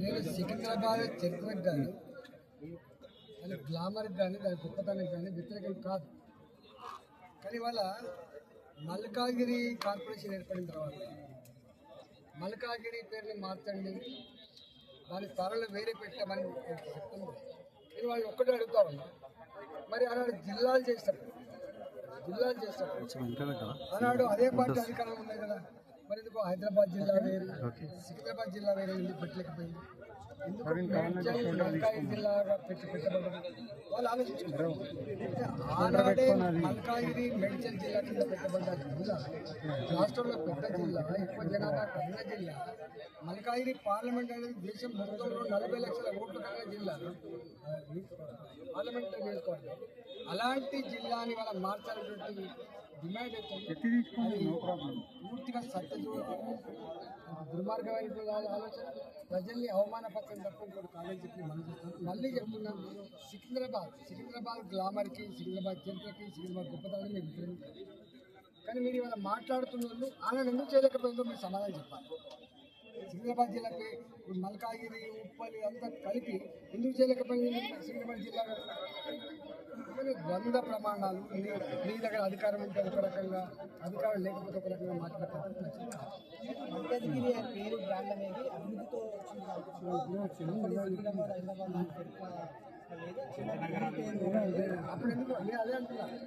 నేను సికింద్రాబాద్ చరిత్రకు కానీ దాని గ్లామర్కి కానీ దాని గొప్పతనానికి కానీ వ్యతిరేకం కాదు. కానీ వాళ్ళ మల్కాగిరి కార్పొరేషన్ ఏర్పడిన తర్వాత మల్కాగిరి పేరుని మార్చండి దాని స్థానంలో వేరే పెట్టామని చెప్తున్నారు నేను వాళ్ళు ఒక్కటే అడుగుతా ఉన్నా. మరి ఆనాడు జిల్లాలు చేస్తారు జిల్లాలు చేస్తారు ఆనాడు అదే పార్టీ అధికారం ఉన్నాయి కదా. మరి ఎందుకు హైదరాబాద్ జిల్లా వేరు. సికింద్రాబాద్ జిల్లా వేరే ఎందుకు పెట్టలేకపోయింది పెట్టి వాళ్ళు ఆలోచించుకుంటారు ఆనాడే మల్కాగిరి జిల్లా కింద పెట్టబడ్డ జిల్లా రాష్ట్రంలో పెద్ద జిల్లా ఎక్కువ జనాభా కలిగిన జిల్లా. మల్కాగిరి పార్లమెంట్ అనేది దేశం మొత్తంలో నలభై లక్షల ఓట్లు కలిగిన జిల్లా. పార్లమెంట్ నియోజకవర్గం. అలాంటి జిల్లాని వాళ్ళ మార్చాలనేటువంటి డిమాండ్ పూర్తిగా సత్య దుర్మార్గమైన ఆలోచన. ప్రజల్ని అవమానపరచడం తప్ప ఇంకోటి కాలేజ్ చెప్పి మనం మళ్ళీ చెప్తున్నాను సికింద్రాబాద్ సికింద్రాబాద్ గ్లామర్కి సికింద్రాబాద్ చరిత్రకి సికింద్రాబాద్ గొప్పతనాన్ని మీరు వ్యతిరేకించారు కానీ మీరు ఇవాళ మాట్లాడుతున్న వాళ్ళు ఎందుకు చేయలేకపోయిందో మీరు సమాధానం చెప్పాలి. సికింద్రాబాద్ జిల్లాకి ఇప్పుడు మల్కాగిరి ఉప్పల్ అంతా కలిపి ఎందుకు చేయలేకపోయింది? సికింద్రాబాద్ జిల్లా ద్వంద్వ వంద ప్రమాణాలు. మీ దగ్గర అధికారం ఉంటే ఒక రకంగా అధికారం లేకపోతే ఒక రకంగా మాట్లాడే పద్ధతి మల్కాజ్గిరి అనే పేరు బ్రాండ్ అనేది అభివృద్ధితో హైదరాబాద్ లేదు అప్పుడు ఎందుకు అదే